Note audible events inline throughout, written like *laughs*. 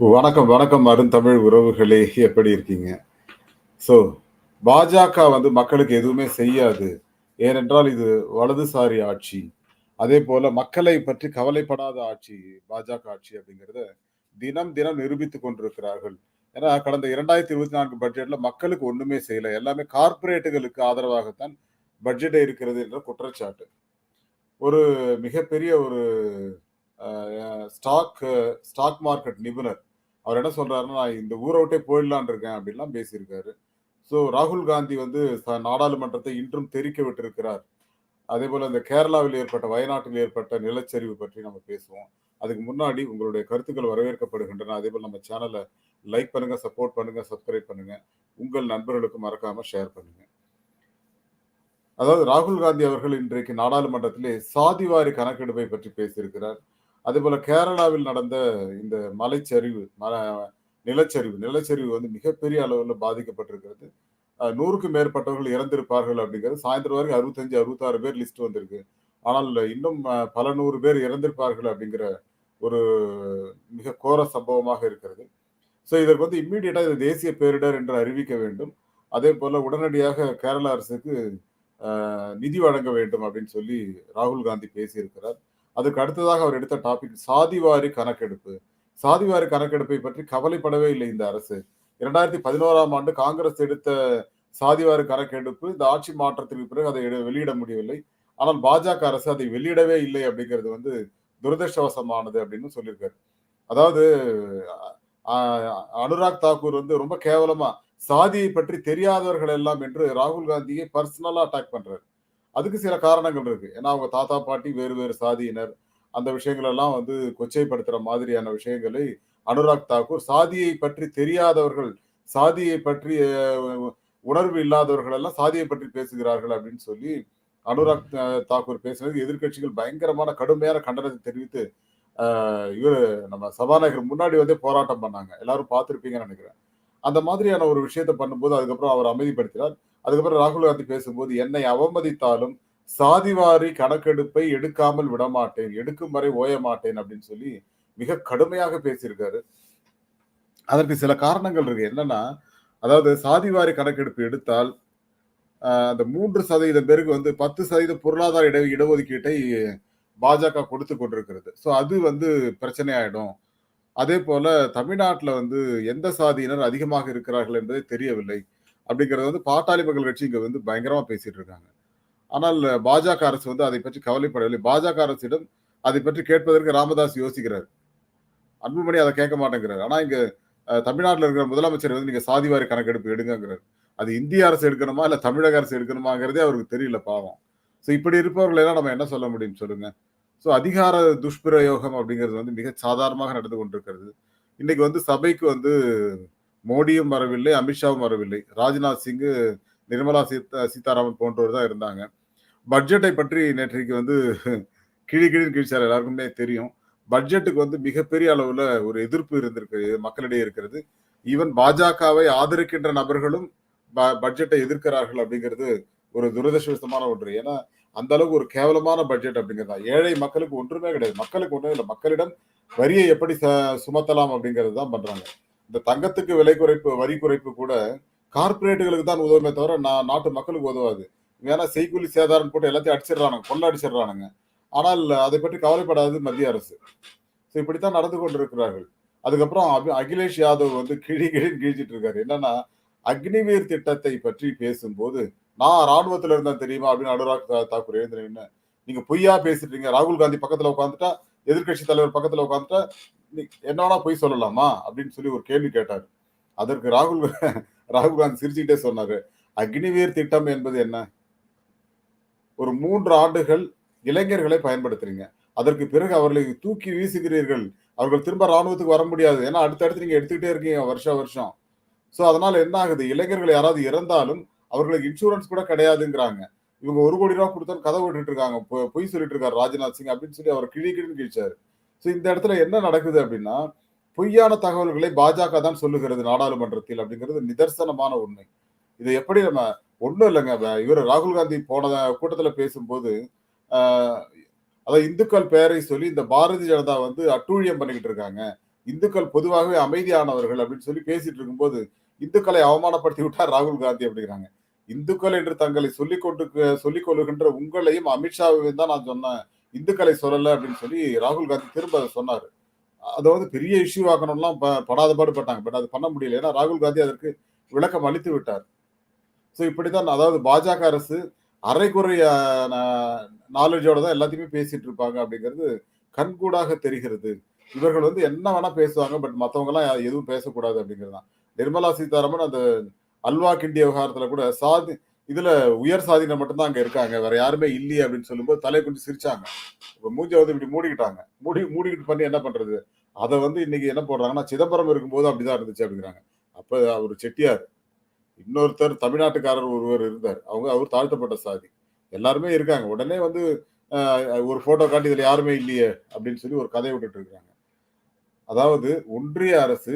வணக்கம், வணக்கம் அருந்தமிழ் உறவுகளே! எப்படி இருக்கீங்க? ஸோ, பாஜக வந்து மக்களுக்கு எதுவுமே செய்யாது. ஏனென்றால் இது வலதுசாரி ஆட்சி. அதே போல மக்களை பற்றி கவலைப்படாத ஆட்சி, பாஜக ஆட்சி அப்படிங்கிறத தினம், தினம் நிரூபித்துக் கொண்டிருக்கிறார்கள். ஏன்னா, கடந்த 2024 பட்ஜெட்ல மக்களுக்கு ஒண்ணுமே செய்யல. எல்லாமே கார்ப்பரேட்டுகளுக்கு ஆதரவாகத்தான் பட்ஜெட்டே இருக்கிறது என்ற குற்றச்சாட்டு. ஒரு மிகப்பெரிய ஒரு ஸ்டாக் ஸ்டாக் மார்க்கெட் நிபுணர். அவர் என்ன சொல்றாருன்னா, "நான் இந்த ஊரை விட்டே போயிடலான்னு இருக்கேன்" அப்படின்லாம் பேசியிருக்காரு. ஸோ, ராகுல் காந்தி வந்து ச நாடாளுமன்றத்தை இன்றும் தெறிக்க விட்டிருக்கிறார். அதேபோல இந்த கேரளாவில் ஏற்பட்ட, வயநாட்டில் ஏற்பட்ட நிலச்சரிவு பற்றி நம்ம பேசுவோம். அதுக்கு முன்னாடி உங்களுடைய கருத்துக்கள் வரவேற்கப்படுகின்றன. அதே போல் நம்ம சேனலை லைக் பண்ணுங்க, சப்போர்ட் பண்ணுங்க, சப்ஸ்கிரைப் பண்ணுங்க. உங்கள் நண்பர்களுக்கு மறக்காம ஷேர் பண்ணுங்க. அதாவது ராகுல் காந்தி அவர்கள் இன்றைக்கு நாடாளுமன்றத்திலே சாதிவாரி கணக்கெடுப்பை பற்றி பேசியிருக்கிறார். அதேபோல கேரளாவில் நடந்த இந்த மலைச்சரிவு, ம நிலச்சரிவு நிலச்சரிவு வந்து மிகப்பெரிய அளவில் பாதிக்கப்பட்டிருக்கிறது. நூறுக்கு மேற்பட்டவர்கள் இறந்திருப்பார்கள் அப்படிங்கிறது சாயந்தரம் வரைக்கும் 65, 66 பேர் லிஸ்ட் வந்திருக்கு. ஆனால் இன்னும் பல நூறு பேர் இறந்திருப்பார்கள் அப்படிங்கிற ஒரு மிக கோர சம்பவமாக இருக்கிறது. ஸோ, இதற்கு வந்து இம்மீடியட்டாக இது தேசிய பேரிடர் என்று அறிவிக்க வேண்டும். அதே போல் உடனடியாக கேரள அரசுக்கு நிதி வழங்க வேண்டும் அப்படின்னு சொல்லி ராகுல் காந்தி பேசியிருக்கிறார். அதுக்கு அடுத்ததாக அவர் எடுத்த டாபிக் சாதிவாரி கணக்கெடுப்பு. சாதிவாரி கணக்கெடுப்பை பற்றி கவலைப்படவே இல்லை இந்த அரசு. 2011ஆம் ஆண்டு காங்கிரஸ் எடுத்த சாதிவாரி கணக்கெடுப்பு இந்த ஆட்சி மாற்றத்திற்கு பிறகு அதை வெளியிட முடியவில்லை. ஆனால் பாஜக அரசு அதை வெளியிடவே இல்லை அப்படிங்கிறது வந்து துரதிருஷ்டவசமானது அப்படின்னு சொல்லியிருக்காரு. அதாவது அனுராக் தாக்கூர் வந்து ரொம்ப கேவலமா சாதியை பற்றி தெரியாதவர்கள் எல்லாம் என்று ராகுல் காந்தியை பர்சனலா அட்டாக் பண்றாரு. அதுக்கு சில காரணங்கள் இருக்கு. ஏன்னா அவங்க தாத்தா, பாட்டி வேறு வேறு சாதியினர். அந்த விஷயங்களெல்லாம் வந்து கொச்சைப்படுத்துற மாதிரியான விஷயங்களை அனுராக் தாக்கூர் சாதியை பற்றி தெரியாதவர்கள், சாதியை பற்றி உணர்வு இல்லாதவர்கள் எல்லாம் சாதியை பற்றி பேசுகிறார்கள் அப்படின்னு சொல்லி அனுராக் தாக்கூர் பேசினது எதிர்க்கட்சிகள் பயங்கரமான கடுமையான கண்டனத்தை தெரிவித்து, இவர் நம்ம சபாநாயகர் முன்னாடி வந்து போராட்டம் பண்ணாங்க. எல்லாரும் பார்த்துருப்பீங்கன்னு நினைக்கிறேன். அந்த மாதிரியான ஒரு விஷயத்தை பண்ணும்போது அதுக்கப்புறம் அவர் அமைதிப்படுத்தினார். அதுக்கப்புறம் ராகுல் காந்தி பேசும்போது, "என்னை அவமதித்தாலும் சாதிவாரி கணக்கெடுப்பை எடுக்காமல் விடமாட்டேன். எடுக்கும் வரை ஓய மாட்டேன்" அப்படின்னு சொல்லி மிக கடுமையாக பேசியிருக்காரு. அதற்கு சில காரணங்கள் இருக்கு. என்னன்னா, அதாவது சாதிவாரி கணக்கெடுப்பு எடுத்தால், அந்த மூன்று சதவீதம் பேருக்கு வந்து 10% பொருளாதார இட இடஒதுக்கீட்டை பாஜக கொடுத்து கொண்டிருக்கிறது. ஸோ, அது வந்து பிரச்சனை ஆயிடும். அதே போல தமிழ்நாட்டில் வந்து எந்த சாதியினர் அதிகமாக இருக்கிறார்கள் என்பதே தெரியவில்லை. அப்படிங்கிறது வந்து பாட்டாளி மக்கள் கட்சி இங்கே வந்து பயங்கரமாக பேசிட்டு இருக்காங்க. ஆனால் பாஜக அரசு வந்து அதை பற்றி கவலைப்படவில்லை. பாஜக அரசிடம் அதை பற்றி கேட்பதற்கு ராமதாஸ் யோசிக்கிறார். அன்புமணி அதை கேட்க மாட்டேங்கிறார். ஆனால் இங்கே தமிழ்நாட்டில் இருக்கிற முதலமைச்சர் வந்து நீங்கள் சாதிவாரி கணக்கெடுப்பு எடுங்கங்கிறார். அது இந்திய அரசு எடுக்கணுமா? இல்லை தமிழக அரசு எடுக்கணுமாங்கிறதே அவருக்கு தெரியல பாவம். ஸோ, இப்படி இருப்பவர்கள் எல்லாம் நம்ம என்ன சொல்ல முடியும் சொல்லுங்கள் ஸோ, அதிகார துஷ்பிரயோகம் அப்படிங்கிறது வந்து மிக சாதாரணமாக நடந்து கொண்டிருக்கிறது. இன்னைக்கு வந்து சபைக்கு வந்து மோடியும் வரவில்லை, அமித்ஷாவும் வரவில்லை. ராஜ்நாத் சிங்கு நிர்மலா சீதா சீதாராமன் போன்றோர் தான் இருந்தாங்க. பட்ஜெட்டை பற்றி நேற்றைக்கு வந்து கிழி கிழின்னு எல்லாருக்குமே தெரியும். பட்ஜெட்டுக்கு வந்து மிகப்பெரிய அளவில் ஒரு எதிர்ப்பு இருந்திருக்கு மக்களிடையே இருக்கிறது. ஈவன் பாஜகவை ஆதரிக்கின்ற நபர்களும் ப பட்ஜெட்டை எதிர்க்கிறார்கள் அப்படிங்கிறது ஒரு துரதிருஷ்டமான ஒன்று. ஏன்னா, அந்த அளவுக்கு ஒரு கேவலமான பட்ஜெட் அப்படிங்கிறது தான். ஏழை மக்களுக்கு ஒன்றுமே கிடையாது. மக்களுக்கு ஒன்றும் இல்லை மக்களிடம் வரியை எப்படி ச சுமத்தலாம் அப்படிங்கிறது தான் பண்றாங்க. இந்த தங்கத்துக்கு விலை குறைப்பு, வரி குறைப்பு கூட கார்ப்பரேட்டுகளுக்கு தான் உதவுமே தவிர, நான் நாட்டு மக்களுக்கு உதவாது. ஏன்னா செய்கூலி சேதாரம் போட்டு எல்லாத்தையும் அடிச்சிடுறானுங்க. கொள்ள அடிச்சிடுறானுங்க. ஆனால் அதை பற்றி கவலைப்படாது மத்திய அரசு. ஸோ, இப்படித்தான் நடந்து கொண்டிருக்கிறார்கள். அதுக்கப்புறம் அபி அகிலேஷ் யாதவ் வந்து கிழி கிழின்னு கிழிச்சிட்டு இருக்காரு. என்னன்னா, அக்னிவீர் திட்டத்தை பற்றி பேசும்போது, "நான் ராணுவத்துல இருந்தேன் தெரியுமா?" அப்படின்னு அனுராக் தாக்கூர் எழுந்து "நீங்க பொய்யா பேசிட்டீங்க. ராகுல் காந்தி பக்கத்துல உட்காந்துட்டா எதிர்க்கட்சி தலைவர் பக்கத்துல உட்காந்துட்டா நீ என்ன வேணா பொய் சொல்லலாமா?" அப்படின்னு சொல்லி ஒரு கேள்வி கேட்டாரு. அதற்கு ராகுல் *laughs* ராகுல் காந்தி சிரிச்சுக்கிட்டே சொன்னாரு, "அக்னிவீர் திட்டம் என்பது என்ன? ஒரு மூன்று ஆண்டுகள் இளைஞர்களை பயன்படுத்துறீங்க. அதற்கு பிறகு அவர்களை தூக்கி வீசுகிறீர்கள். அவர்கள் திரும்ப ராணுவத்துக்கு வர முடியாது. ஏன்னா அடுத்தடுத்து நீங்க எடுத்துக்கிட்டே இருக்கீங்க வருஷம் வருஷம். ஸோ, அதனால என்ன ஆகுது? இளைஞர்கள் யாராவது இறந்தாலும் அவர்களுக்கு இன்சூரன்ஸ் கூட கிடையாதுங்கிறாங்க. இவங்க ஒரு கோடி ரூபா கொடுத்தாலும் கதை விட்டுட்டு இருக்காங்க. பொய் சொல்லிட்டு இருக்காரு ராஜ்நாத் சிங் அப்படின்னு சொல்லி அவர் கிழி கிழின்னு கிழிச்சாரு. ஸோ, இந்த இடத்துல என்ன நடக்குது அப்படின்னா, பொய்யான தகவல்களை பாஜக தான் சொல்லுகிறது நாடாளுமன்றத்தில் அப்படிங்கிறது நிதர்சனமான உண்மை. இதை எப்படி நம்ம ஒன்றும் இல்லைங்க இவர் ராகுல் காந்தி போன கூட்டத்தில் பேசும்போது, அதாவது இந்துக்கள் பெயரை சொல்லி இந்த பாரதிய ஜனதா வந்து அட்டூழியம் பண்ணிக்கிட்டு இருக்காங்க. இந்துக்கள் பொதுவாகவே அமைதியானவர்கள் அப்படின்னு சொல்லி பேசிட்டு இருக்கும்போது இந்துக்களை அவமானப்படுத்தி விட்டார் ராகுல் காந்தி அப்படிங்கிறாங்க இந்துக்கள் என்று தங்களை சொல்லிக் கொண்டு சொல்லிக் கொள்ளுகின்ற உங்களையும் அமித்ஷாவையும் தான் நான் சொன்னேன். இந்துக்களை சொல்லல அப்படின்னு சொல்லி ராகுல் காந்தி திரும்ப அதை சொன்னார். அதை வந்து பெரிய இஷ்யூ ஆக்கணும்லாம் ப- படாத பாடுபட்டாங்க. பட் அது பண்ண முடியல. ஏன்னா ராகுல் காந்தி அதற்கு விளக்கம் அளித்து விட்டார். ஸோ இப்படித்தான் அதாவது பாஜக அரசு அரைக்குறைய நாலேஜோட தான் எல்லாத்தையுமே பேசிட்டு இருப்பாங்க அப்படிங்கிறது கண்கூடாக தெரிகிறது. இவர்கள் வந்து என்ன வேணா பேசுவாங்க பட் மற்றவங்கலாம் எதுவும் பேசக்கூடாது அப்படிங்கிறது தான். நிர்மலா சீதாராமன் அந்த அல்வா கிண்டி விவகாரத்துல கூட சாதி இதுல உயர் சாதியினர் மட்டும்தான் அங்க இருக்காங்க. வேற யாருமே இல்லையே அப்படின்னு சொல்லும்போது தலை கொஞ்சம் சிரிச்சாங்க. இப்ப மூஞ்ச வந்து இப்படி மூடிக்கிட்டாங்க. மூடி மூடிக்கிட்டு பண்ணி என்ன பண்றது? அதை வந்து இன்னைக்கு என்ன போடுறாங்கன்னா சிதம்பரம் இருக்கும்போது அப்படிதான் இருந்துச்சு அப்படிங்கிறாங்க. அப்ப அவர் செட்டியார். இன்னொருத்தர் தமிழ்நாட்டுக்காரர் ஒருவர் இருந்தார். அவங்க அவர் தாழ்த்தப்பட்ட சாதி. எல்லாருமே இருக்காங்க. உடனே வந்து ஒரு போட்டோ காட்டி இதுல யாருமே இல்லையே அப்படின்னு சொல்லி ஒரு கதை விட்டுட்டு இருக்காங்க அதாவது ஒன்றிய அரசு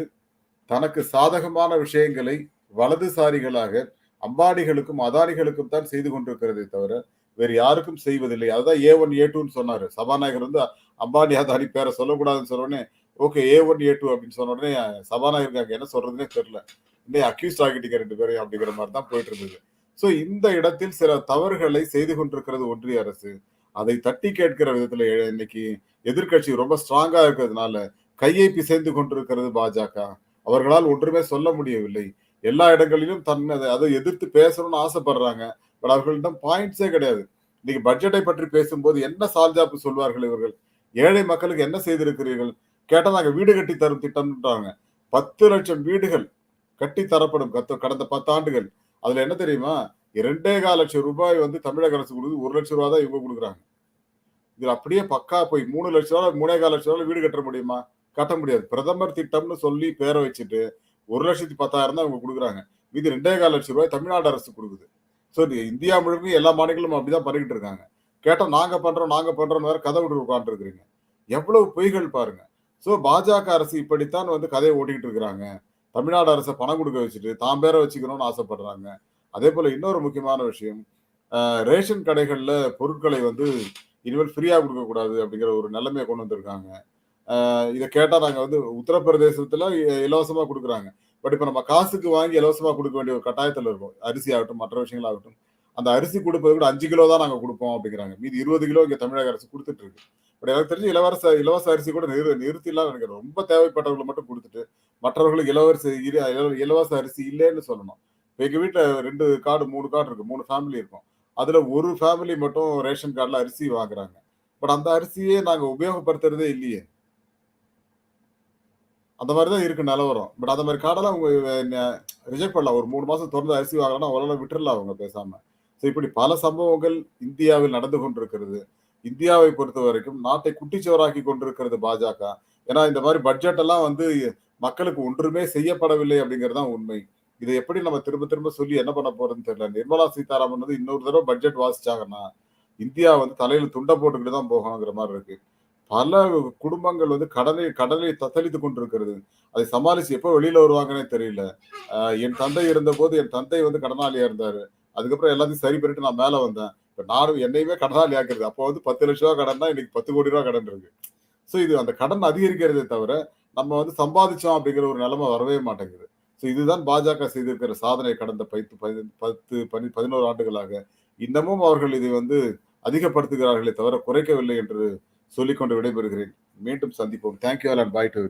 தனக்கு சாதகமான விஷயங்களை வலதுசாரிகளாக அம்பானிகளுக்கும் அதானிகளுக்கும் தான் செய்து கொண்டிருக்கிறதே தவிர வேறு யாருக்கும் செய்வதில்லை. அதுதான் ஏ ஒன் ஏ டூன்னு சொன்னார். சபாநாயகர் வந்து அம்பானி அதானி பேரை சொல்லக்கூடாதுன்னு சொன்னோடனே okay A one A two அப்படின்னு சொன்ன உடனே சபாநாயகருக்கு அங்கே என்ன சொல்றதுன்னே தெரியல. இன்னும் அக்யூஸ்ட் ஆகிட்டீங்க ரெண்டு பேரும் அப்படிங்கிற மாதிரி தான் போயிட்டு இருந்தது. ஸோ இந்த இடத்தில் சில தவறுகளை செய்து கொண்டிருக்கிறது ஒன்றிய அரசு. அதை தட்டி கேட்கிற விதத்துல இன்னைக்கு எதிர்க்கட்சி ரொம்ப ஸ்ட்ராங்கா இருக்கிறதுனால கையை பிசைந்து கொண்டிருக்கிறது பாஜக. அவர்களால் ஒன்றுமே சொல்ல முடியவில்லை. எல்லா இடங்களிலும் தன்னை அதை- அதை எதிர்த்து பேசணும்னு ஆசைப்படுறாங்க. பட் அவர்களிடம் பாயிண்ட்ஸே கிடையாது. இன்னைக்கு பட்ஜெட்டை பற்றி பேசும்போது என்ன சால்ஜாப்பு சொல்வார்கள் இவர்கள்? ஏழை மக்களுக்கு என்ன செய்திருக்கிறீர்கள்? கேட்டால் நாங்கள் வீடு கட்டி தரும் திட்டம்ன்றாங்க. பத்து லட்சம் வீடுகள் கட்டி தரப்படும் கத்த- கடந்த பத்தாண்டுகள் அதுல என்ன தெரியுமா? இரண்டே கால லட்சம் ரூபாய் வந்து தமிழக அரசு கொடுக்குது. ஒரு லட்சம் ரூபா தான் இவங்க கொடுக்குறாங்க. இதுல அப்படியே பக்கா போய் மூணு லட்சம் ரூபா மூணே கால லட்சம் ரூபாய் வீடு கட்ட முடியுமா? கட்ட முடியாது. பிரதமர் திட்டம்னு சொல்லி பேரை வச்சுட்டு ஒரு லட்சத்தி பத்தாயிரம் தான் அவங்க கொடுக்குறாங்க. மீது ரெண்டே கால் லட்சம் ரூபாய் தமிழ்நாடு அரசு கொடுக்குது. ஸோ இந்தியா முழுக்க எல்லா மாநிலங்களும் அப்படிதான் பண்ணிக்கிட்டு இருக்காங்க. கேட்டால் நாங்கள் பண்ணுறோம் நாங்கள் பண்ணுறோம்னு வேற கதை விட்டு உட்காந்துருக்கிறீங்க எவ்வளவு பொய்கள் பாருங்க. ஸோ பாஜக அரசு இப்படித்தான் வந்து கதையை ஓட்டிக்கிட்டு இருக்கிறாங்க. தமிழ்நாடு அரசை பணம் கொடுக்க வச்சுட்டு தாம் பேரை வச்சுக்கணும்னு ஆசைப்படுறாங்க. அதே போல் இன்னொரு முக்கியமான விஷயம் ரேஷன் கடைகளில் பொருட்களை வந்து இனிமேல் ஃப்ரீயாக கொடுக்கக்கூடாது அப்படிங்கிற ஒரு நிலைமையை கொண்டு வந்திருக்காங்க. இதை கேட்டா நாங்க வந்து உத்தரப்பிரதேசத்துல இ- இலவசமா கொடுக்குறாங்க. பட் இப்ப நம்ம காசுக்கு வாங்கி இலவசமா கொடுக்க வேண்டிய ஒரு கட்டாயத்துல இருக்கும். அரிசி ஆகட்டும் மற்ற விஷயங்களாகட்டும். அந்த அரிசி கொடுப்பது கூட அஞ்சு கிலோ தான் நாங்க கொடுப்போம் அப்படிங்கிறாங்க. மீதி இருபது கிலோ இங்க தமிழக அரசு கொடுத்துட்டு இருக்கு. பட் எனக்கு தெரிஞ்சு இலவச இலவச அரிசி கூட நிறு நிறுத்திலாம் எனக்கு ரொம்ப தேவைப்பட்டவர்களை மட்டும் கொடுத்துட்டு மற்றவர்களுக்கு இலவச இலவச அரிசி இல்லைன்னு சொல்லணும். எங்கள் வீட்டில் ரெண்டு கார்டு மூணு கார்டு இருக்கு மூணு ஃபேமிலி இருக்கும். அதில் ஒரு ஃபேமிலி மட்டும் ரேஷன் கார்டில் அரிசி வாங்குறாங்க. பட் அந்த அரிசியே நாங்கள் உபயோகப்படுத்துறதே இல்லையே. அந்த மாதிரி தான் இருக்கு நிலவரம். பட் அந்த மாதிரி கார்டெல்லாம் அவங்க ரிஜெக்ட் பண்ணலாம் ஒரு மூணு மாசம் தொடர்ந்து அரிசி வாங்கலாம் ஓரளவு விட்டுறலாம் அவங்க பேசாம. ஸோ இப்படி பல சம்பவங்கள் இந்தியாவில் நடந்து கொண்டிருக்கிறது. இந்தியாவை பொறுத்த வரைக்கும் நாட்டை குட்டிச்சோறாக்கி கொண்டிருக்கிறது பாஜக. ஏன்னா இந்த மாதிரி பட்ஜெட் எல்லாம் வந்து மக்களுக்கு ஒன்றுமே செய்யப்படவில்லை அப்படிங்கிறது தான் உண்மை. இதை எப்படி நம்ம திரும்ப திரும்ப சொல்லி என்ன பண்ண போறதுன்னு தெரியல. நிர்மலா சீதாராமன் வந்து இன்னொரு தடவை பட்ஜெட் வாசிச்சாங்கன்னா இந்தியா வந்து தலையில துண்டை போட்டுக்கிட்டு தான் போகணுங்கிற மாதிரி இருக்கு. பல குடும்பங்கள் வந்து கடனை கடனை தத்தளித்து கொண்டிருக்கிறது. அதை சமாளிச்சு எப்போ வெளியில வருவாங்கன்னே தெரியல. என் தந்தை இருந்தபோது என் தந்தை வந்து கடனாளியா இருந்தாரு. அதுக்கப்புறம் எல்லாத்தையும் சரி பண்ணிட்டு நான் மேல வந்தேன். இப்ப நானும் என்னையுமே கடனாளி ஆக்குறது. அப்போ வந்து பத்து லட்ச ரூபா கடன் தான் இன்னைக்கு பத்து கோடி ரூபா கடன் இருக்கு. ஸோ இது அந்த கடன் அதிகரிக்கிறதே தவிர நம்ம வந்து சம்பாதிச்சோம் அப்படிங்கிற ஒரு நிலைமை வரவே மாட்டேங்குது. ஸோ இதுதான் பாஜக செய்திருக்கிற சாதனை கடந்த பத்து பத்து பனி பதினோரு ஆண்டுகளாக. இன்னமும் அவர்கள் இதை வந்து அதிகப்படுத்துகிறார்களே தவிர குறைக்கவில்லை என்று சொல்லிக்கொண்டு விடைபெறுகிறேன். மீண்டும் சந்திப்போம். Thank you all and bye to